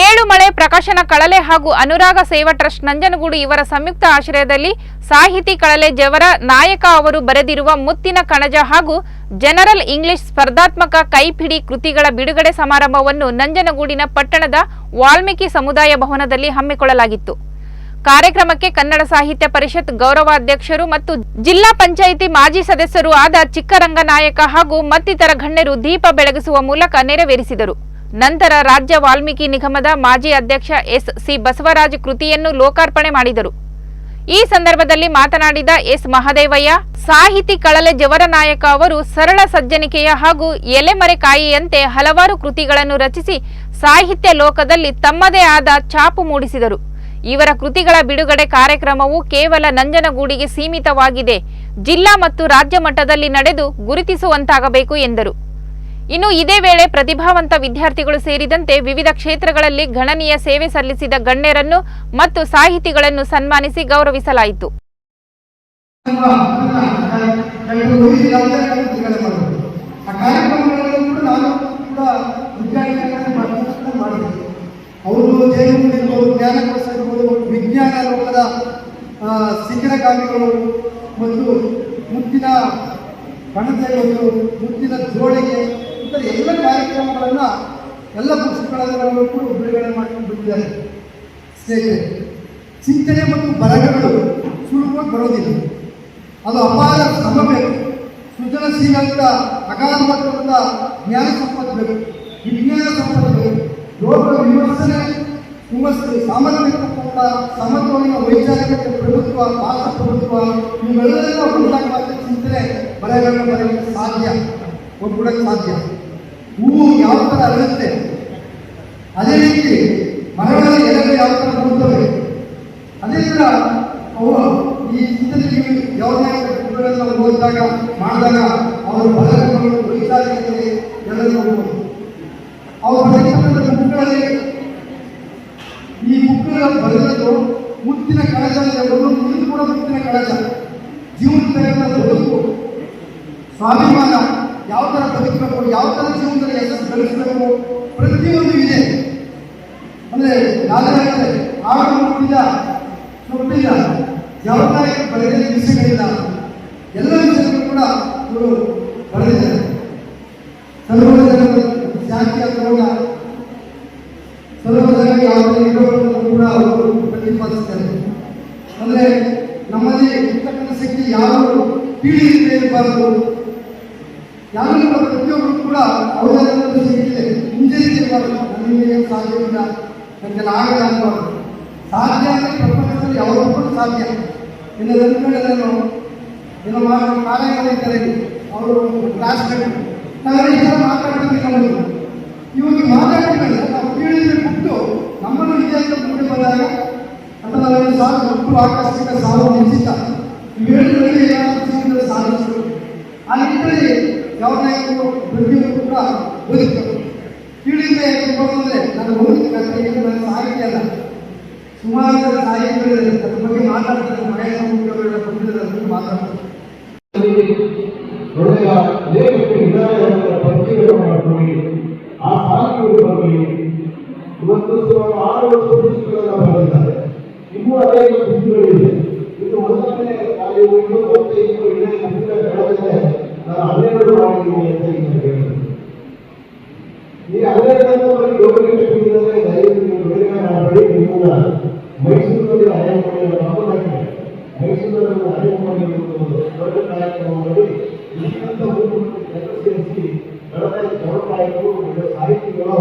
ಏಳು ಮಳೆ, ಪ್ರಕಾಶನ ಕಳಲೆ ಹಾಗೂ ಅನುರಾಗ ಸೇವಾ ಟ್ರಸ್ಟ್ ನಂಜನಗೂಡು ಇವರ ಸಂಯುಕ್ತ ಆಶ್ರಯದಲ್ಲಿ ಸಾಹಿತಿ ಕಳಲೆ ಜವರ ನಾಯಕ ಅವರು ಬರೆದಿರುವ ಮುತ್ತಿನ ಕಣಜ ಹಾಗೂ ಜನರಲ್ ಇಂಗ್ಲಿಷ್ ಸ್ಪರ್ಧಾತ್ಮಕ ಕೈಪಿಡಿ ಕೃತಿಗಳ ಬಿಡುಗಡೆ ಸಮಾರಂಭವನ್ನು ನಂಜನಗೂಡಿನ ಪಟ್ಟಣದ ವಾಲ್ಮೀಕಿ ಸಮುದಾಯ ಭವನದಲ್ಲಿ ಹಮ್ಮಿಕೊಳ್ಳಲಾಗಿತ್ತು. ಕಾರ್ಯಕ್ರಮಕ್ಕೆ ಕನ್ನಡ ಸಾಹಿತ್ಯ ಪರಿಷತ್ ಗೌರವಾಧ್ಯಕ್ಷರು ಮತ್ತು ಜಿಲ್ಲಾ ಪಂಚಾಯಿತಿ ಮಾಜಿ ಸದಸ್ಯರು ಆದ ಚಿಕ್ಕರಂಗ ನಾಯಕ ಹಾಗೂ ಮತ್ತಿತರ ಗಣ್ಯರು ದೀಪ ಬೆಳಗಿಸುವ ಮೂಲಕ ನೆರವೇರಿಸಿದರು. ನಂತರ ರಾಜ್ಯ ವಾಲ್ಮೀಕಿ ನಿಗಮದ ಮಾಜಿ ಅಧ್ಯಕ್ಷ ಎಸ್ ಸಿ ಬಸವರಾಜ್ ಕೃತಿಯನ್ನು ಲೋಕಾರ್ಪಣೆ ಮಾಡಿದರು. ಈ ಸಂದರ್ಭದಲ್ಲಿ ಮಾತನಾಡಿದ ಎಸ್ ಮಹದೇವಯ್ಯ, ಸಾಹಿತಿ ಕಳಲೆ ಜವರನಾಯಕ ಅವರು ಸರಳ ಸಜ್ಜನಿಕೆಯ ಹಾಗೂ ಎಲೆಮರೆಕಾಯಿಯಂತೆ ಹಲವಾರು ಕೃತಿಗಳನ್ನು ರಚಿಸಿ ಸಾಹಿತ್ಯ ಲೋಕದಲ್ಲಿ ತಮ್ಮದೇ ಆದ ಛಾಪು ಮೂಡಿಸಿದರು. ಇವರ ಕೃತಿಗಳ ಬಿಡುಗಡೆ ಕಾರ್ಯಕ್ರಮವು ಕೇವಲ ನಂಜನಗೂಡಿಗೆ ಸೀಮಿತವಾಗಿದೆ. ಜಿಲ್ಲಾ ಮತ್ತು ರಾಜ್ಯ ಮಟ್ಟದಲ್ಲಿ ನಡೆದು ಗುರುತಿಸುವಂತಾಗಬೇಕು ಎಂದರು. ಇನ್ನು ಇದೇ ವೇಳೆ ಪ್ರತಿಭಾವಂತ ವಿದ್ಯಾರ್ಥಿಗಳು ಸೇರಿದಂತೆ ವಿವಿಧ ಕ್ಷೇತ್ರಗಳಲ್ಲಿ ಗಣನೀಯ ಸೇವೆ ಸಲ್ಲಿಸಿದ ಗಣ್ಯರನ್ನು ಮತ್ತು ಸಾಹಿತಿಗಳನ್ನು ಸನ್ಮಾನಿಸಿ ಗೌರವಿಸಲಾಯಿತು ವಿಜ್ಞಾನ ಲೋಕದ ಕಣಜಗಳು ಮುತ್ತಿನ ಜೋಳಿಗೆ ಎಲ್ಲ ಕಾರ್ಯಕ್ರಮಗಳನ್ನು ಎಲ್ಲ ಪುಸ್ತಕಗಳನ್ನು ಕೂಡ ಬಿಡುಗಡೆ ಮಾಡ್ಕೊಂಡು ಬಿಟ್ಟಿದ್ದಾರೆ. ಸ್ನೇಹಿತರೆ, ಚಿಂತನೆ ಮತ್ತು ಬರಹಗಳು ಸುಲಭವಾಗಿ ಬರೋದಿಲ್ಲ. ಅದು ಅಪಾರ ಶ್ರಮ ಬೇಕು. ಸೃಜನಶೀಲಂತ ಅಗಾಧ ಜ್ಞಾನ ಸಂಪತ್ತು ಬೇಕು. ವಿಜ್ಞಾನ ಸಂಪತ್ತು ಬೇಕು. ಲೋಕ ವಿಮರ್ಶನೆ ಸಾಮರ್ಥ್ಯ ಇರ್ತಕ್ಕಂಥ ಸಮತೋಲಿತ ವೈಚಾರಿಕ ಪ್ರಭುತ್ವ ಭಾರತ ಪ್ರಭುತ್ವ ಇವೆಲ್ಲದನ್ನು ಹೊಂದಾಗುವಂಥ ಚಿಂತನೆ, ಬರಹಗಳನ್ನು ಬರೆಯಲಿಕ್ಕೆ ಸಾಧ್ಯ. ಒಗ್ಗೂಡಕ್ಕೆ ಸಾಧ್ಯ. ಹೂವು ಯಾವ ಥರ ಅರಳುತ್ತೆ ಅದೇ ರೀತಿ ಮರಗಳ ಎಲೆಗಳು ಯಾವ ಥರ ಬರುತ್ತವೆ ಅದೇ ಥರ ಅವರು ಈ ಚಿತ್ರದಲ್ಲಿ ಯಾವುದೇ ಬುಕ್ಗಳನ್ನು ಓದಿದಾಗ, ಮಾಡಿದಾಗ ಅವರ ಬಲಗಳು ವೈಚಾರಿಕತೆ ಎಲ್ಲರೂ ಅವರು ಬರೆದಿರ್ತಕ್ಕಂಥ ಬುಕ್ಗಳಲ್ಲಿ, ಈ ಬುಕ್ಗಳನ್ನು ಬರೆದದ್ದು ಮುತ್ತಿನ ಅವರು ಇದು ಕೂಡ ಮುತ್ತಿನ ಕಳಶ. ಜೀವನದ ಬದುಕು ಸ್ವಾಭಿಮಾನ. ಯಾವ ಥರ ಬದುಕಬೇಕು, ಯಾವ ಥರ ಜೀವನದಲ್ಲಿ ಯಶಸ್ಸು ಗಳಿಸಬೇಕು ಪ್ರತಿಯೊಂದು ಇದೆ. ಅಂದ್ರೆ ನಾಲ್ಕು ಆರು ಮುಟ್ಟಿದ ಸೊಪ್ಪಿಲ್ಲ ಜವಾಬ್ದಾರಿ ಬರೆದ ವಿಷಯಗಳಿಲ್ಲ. ಎಲ್ಲ ವಿಷಯಗಳು ಕೂಡ ಇವರು ಬರೆದಿದ್ದಾರೆ. ಸರ್ವಜನ ಶಾಂತಿ ಅಥವಾ ಸರ್ವಜನ ಯಾವುದೇ ಕೂಡ ಅವರು ಪ್ರತಿಪಾದಿಸ್ತಾರೆ ಅಂದ್ರೆ ನಮ್ಮಲ್ಲಿ ಇರ್ತಕ್ಕಂಥ ಶಕ್ತಿ ಯಾರು ಪೀಳಿ ಕೂಡ ಪ್ರತಿಯೊಬ್ಬರು ಕೂಡ ಅವರನ್ನ ಶಕ್ತಿ ಹಿಂಜರಿಸಬಾರದು ನನಗೆ ಏನು ಸಾಧ್ಯವಿಲ್ಲ ನನಗೆ ಆಗಲ್ಲ ಅನ್ನಬಾರದು ಸಾಧ್ಯ ಅಂದರೆ ಪ್ರಪಂಚದಲ್ಲಿ ಯಾವತ್ತೂ ಸಾಧ್ಯ ಇನ್ನು ಅಂದ್ಕೊಂಡೆ ನಾನು ಏನೋ ಮಾಡಿ ಕಾರ್ಯಕ್ರಮ ಇದ್ದಾರೆ ಅವರು ಕ್ಲಾಸ್ ನಾವೆಲ್ಲ ಈ ಥರ ಮಾತಾಡ್ತೀವಿ ಇವಾಗ ಮಾತಾಡ್ತೀವಲ್ಲ ನಾವು ಕೇಳಿದ್ರೆ ಬಿಟ್ಟು ನಮ್ಮನ್ನು ಇದೆ ಅಂತ ಮುಂದೆ ಬಂದಾಗ ಅಂತ ನಾವೇನು ಸಾಕು. ಒಟ್ಟು ಆಕಸ್ಮಿಕ ಸಾವು ನಿಶ್ಚಿತ. ಇವೆರಡರಲ್ಲಿ ಏನಾದರೂ ಸಾಧಿಸಬೇಕು ಯಾವ ನಾಯಕರು ಪ್ರತಿಯೊಬ್ಬರು ಕೂಡ ಬದುಕಬೇಕು ಕೀಳಿಂದ ಬಂದರೆ ನಾನು ಓದಿದ್ರೆ ನನ್ನ ಸಾಹಿತ್ಯ ಅಲ್ಲ ಸುಮಾರು ಜನ ಸಾಹಿತ್ಯಗಳಿದೆ ಅದ್ರ ಬಗ್ಗೆ ಮಾತಾಡ್ತಾರೆ ಮಹೇಶ ಮುಖ್ಯಗಳ ಬಂದಿದ್ದಾರೆ ಅದ್ರ ಬಗ್ಗೆ ಮಾತಾಡ್ತಾರೆ ಒಳ್ಳೆಯ ಲೇಖಕ ವಿಧಾನಗಳ ಪರಿಚಯ ಮಾಡಿಕೊಳ್ಳಿ ಆ ಸಾಹಿತ್ಯಗಳು ಬರಲಿ ಇವತ್ತು ಸುಮಾರು ಆರು ವರ್ಷ ಪುಸ್ತಕಗಳನ್ನ ಬರೆದಿದ್ದಾರೆ ಇನ್ನೂ ಅನೇಕ ಪುಸ್ತಕಗಳಿದೆ ಈ ಮಾಡಬೇಡಿ ನಿಮ್ಮನ್ನ ಮೈಸೂರಿನಲ್ಲಿ ಆಯಾಮ ಮೈಸೂರಿನಲ್ಲಿ ಆಯಾಮ ಮಾಡಿರುವುದು ಒಂದು ದೊಡ್ಡ ಕಾರ್ಯಕ್ರಮ ಮಾಡಿ ಶ್ರೀಮಂತ ಊರುಗಳನ್ನು ಎಲ್ಲ ಸೇರಿಸಿ ಬೆಳೆದ ಗೌರವಾಯಿತು ಒಳ್ಳೆ ಸಾಹಿತಿಗಳು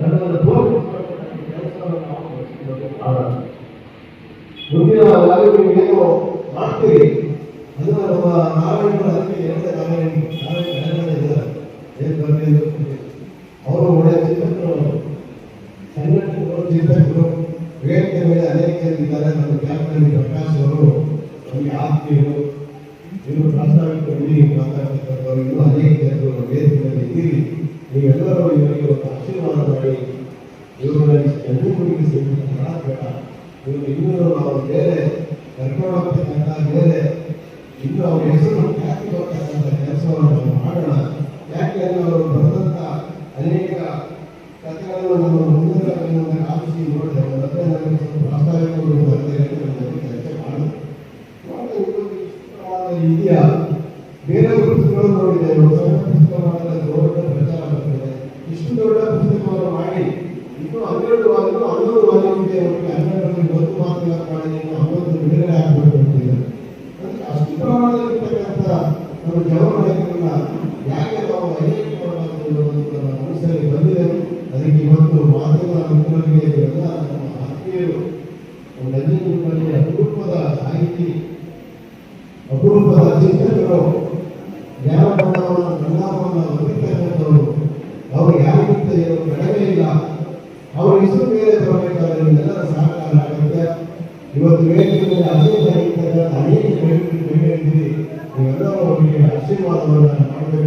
ನನ್ನನ್ನು ಏನು ನಾರಾಯಣ ನಾರಾಯಣ ಇದ್ದಾರೆ ಏನು ಬಂದಿದ್ದು ಅವರು ಒಳ್ಳೆಯ ಚಿಂತಕರು ಸಂಘಟನೆಗಳು ಚಿಂತಕರು ವೇದಿಕೆ ಮೇಲೆ ಅನೇಕ ಇದ್ದಾರೆ ಕ್ಯಾಪ್ಟನ್ ಪ್ರಕಾಶ್ ನಮಗೆ ಆತ್ಮೀಯರು ಇನ್ನು ಪ್ರಾಸ್ತಾವಿಕವಾಗಿ ಮೀಟಿಂಗ್ ಮಾತಾಡ್ತಕ್ಕಂಥವ್ರು ಇನ್ನೂ ಅನೇಕ ಜನರು ವೇದಿಕೆ ಮೇಲೆ ಇದ್ದೀರಿ. ನೀವೆಲ್ಲರೂ ಇವರಿಗೆ ಒಂದು ಆಶೀರ್ವಾದ ಮಾಡಿ. ಇವರು ಜನರಿಗೆ ಸಿಗುವಂತಹ ಬೇಡ ಇವರು ಇನ್ನೂ ನಾವು ಬೇರೆ ಕರ್ಕೊಂಡು ಹೋಗ್ತಕ್ಕಂಥ ಬೇರೆ ಇನ್ನು ಅವ್ರ ಹೆಸರು ಯಾಕೆ ಹೋಗ್ತಕ್ಕಂಥ ಕೆಲಸವನ್ನು ನಾವು ಮಾಡೋಣ. ಯಾಕೆ ಅವರು ಬೇರೆ ಪುಸ್ತಕಗಳು ನೋಡಿದ್ದೇವೆ ಸಣ್ಣ ದೊಡ್ಡ ಪ್ರಚಾರ ಬರ್ತದೆ ಇಷ್ಟು ದೊಡ್ಡ ಪುಸ್ತಕವನ್ನು ಮಾಡಿ, ಇನ್ನು ಹನ್ನೆರಡು ವಾರಗಳು ಹನ್ನೊಂದು ವಾರ ಇದೆ ಅವರಿಗೆ ಹನ್ನೆರಡರಲ್ಲಿ ಒಂದು ಮಾಡಿ ಕಾಣಿಯನ್ನು ಹನ್ನೊಂದು ಬಿಡುಗಡೆ ಆಗಬೇಕು ಅದಕ್ಕೆ ಅಷ್ಟು ಪ್ರಮಾಣದಲ್ಲಿರ್ತಕ್ಕಂಥ ನಮ್ಮ ಜವಾಬ್ದಾರಿಗಳನ್ನ ಯಾಕೆ ನಾವು ಹೈಲೈಟ್ ಮಾಡಬಾರದು ಅಂತ ಅನುಸರಿ ಮನಸ್ಸಲ್ಲಿ ಬಂದಿದೆ. ಅದಕ್ಕೆ ಇವತ್ತು ಮಾಧ್ಯಮ ಮಿತ್ರರಿಗೆ ಎಲ್ಲ ನಮ್ಮ ಆತ್ಮೀಯರು ನವೀನ ರೂಪದಲ್ಲಿ ಅಪರೂಪದ ಸಾಹಿತಿ ಅಪರೂಪದ ಚಿಂತಕರು ಜ್ಞಾನವನ್ನು ಜ್ಞಾನವನ್ನು ಹೊಂದಿರ್ತಕ್ಕಂಥವರು ಅವರು ಯಾರಿಗಿಂತ ಏನು ಕಡಿಮೆ ಇಲ್ಲ, ಅವರ ಹೆಸರು ಮೇಲೆ ಬರಬೇಕಾದ್ರೆ ನಿಮ್ಮೆಲ್ಲರ ಸಹಕಾರ ಆಗುತ್ತೆ. ಇವತ್ತು ವೇದಿಕೆಯಲ್ಲಿ ಅನೇಕ ಅನೇಕ ಬೆಳೆದಿದ್ದೀರಿ ನೀವೆಲ್ಲರೂ ಅವರಿಗೆ ಆಶೀರ್ವಾದವನ್ನು ಮಾಡಬೇಕು.